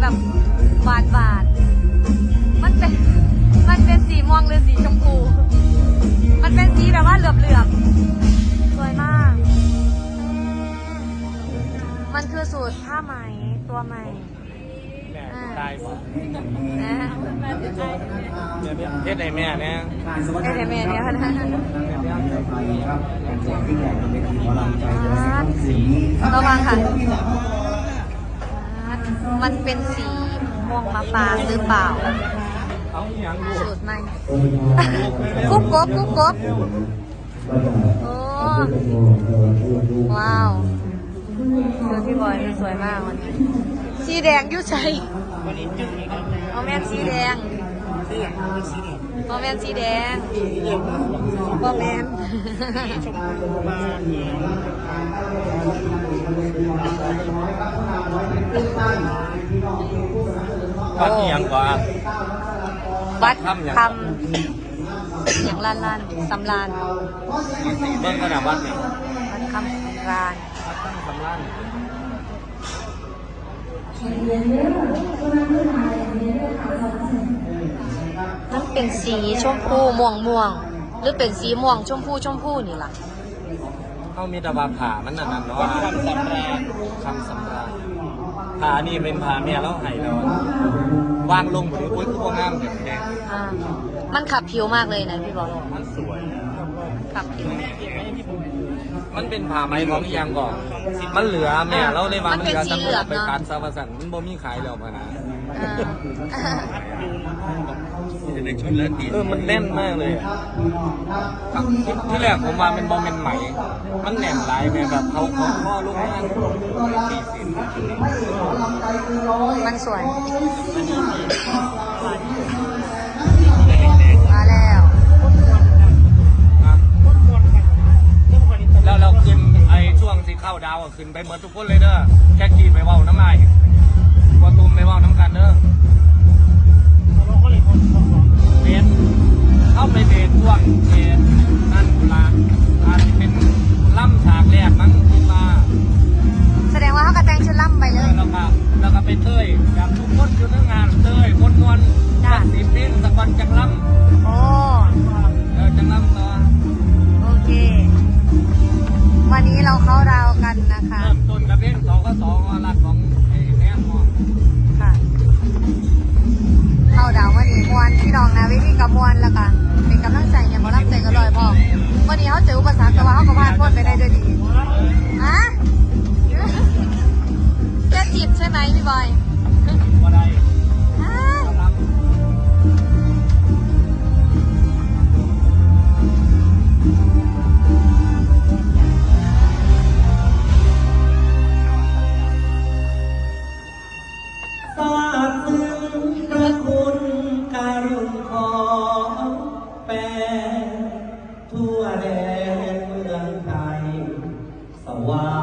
แบบหวานหวานๆมันเป็น มันเป็นสีม่วงหรือสีชมพู มันเป็นสีแบบว่าเหลือบเหลือบๆสวยมาก มันคือสูตรผ้าไหมตัวใหม่แม่ตายบ่นะเฮ็ดให้แม่เนี่ยเอเดเมนเนี่ยค่ะนะระวังค่ะ มันเป็นสีม่วงมะปรางหรือเปล่าเอาอหย่างลูกสูตรใหม่ กุ๊บกบกุ๊บกบโอ้ว้าวคือพี่บอยมันสวยมากวันนี้ สีแดงยุ่ใจวันนี้จึงอีกแล้วเอาแม่นสีแดงเสื้อเป็นสีแดงเอาแม่นสีแดงบอแมนชมพูมา วัดอหย่างกว่าวัดทำอย่างทำอย่างลานลานสำลานเบิ่งขนาดวัดนี่วัดคำสำลานสำล้านมันเป็นสีชมพูม่วงม่วง หรือเป็นสีม่วงชมพูชมพูนี่ล่ะ เขามีแตะวาผ่ามันนั่นน่ะเนาะคำสำราญคำสำราญผ่านี่เป็นผ่าเมียแล้วให้แล้ววางลงหรือปุ้ยคือพวกงามแบบแดงอ่ามันขับผิวมากเลยนะพี่บอลมันสวย ขับผิว มันเป็นผ้าไหมของอีหยังก่อนมันเหลือแม่เราเลยว่ามันเป็นก็สีเหลืองไปเนอะการซาวสันมันบ่มีขายแล้วพะนะ อ่าเออมันแน่นมากเลยอะที่ที่แรกผมว่ามันบอมเป็นไหม มันแหน่นหลายแบบแบบเขาเขาข้อลูกแม่ตีสินมันสวยมาแล้วนะแล้วเราขึ้นไอ้ช่วงที่เข้าดาวอะขึ้นไปเหมือนทุกคนเลยเด้อแค่ขี่ไปเว่าน้ำลาย ว่าตูมไปเว่าน้ำกันเด้อเบสเข้าไปเบสช่วงเบสนั่นกุลาอาจจะเป็นล่ำฉากแรกมั้งคิดว่าแสดงว่าเขากระแต่งชุดล่ำไปเลยแล้วก็แล้วก็ไปเต้ยแบบทุกคนอยู่ในงานเต้ยมวนมวนจ้ะสักสิบปีสะกอนจังลโอ้ำเออจังลำต่อโอเค วันนี้เราเข้าดาวกันนะคะเริ่มต้นกับเพลงสองก็สองรักของ ไปได้ด้วยดีอะจะจีบใช่ไหมพี่บอย Wow.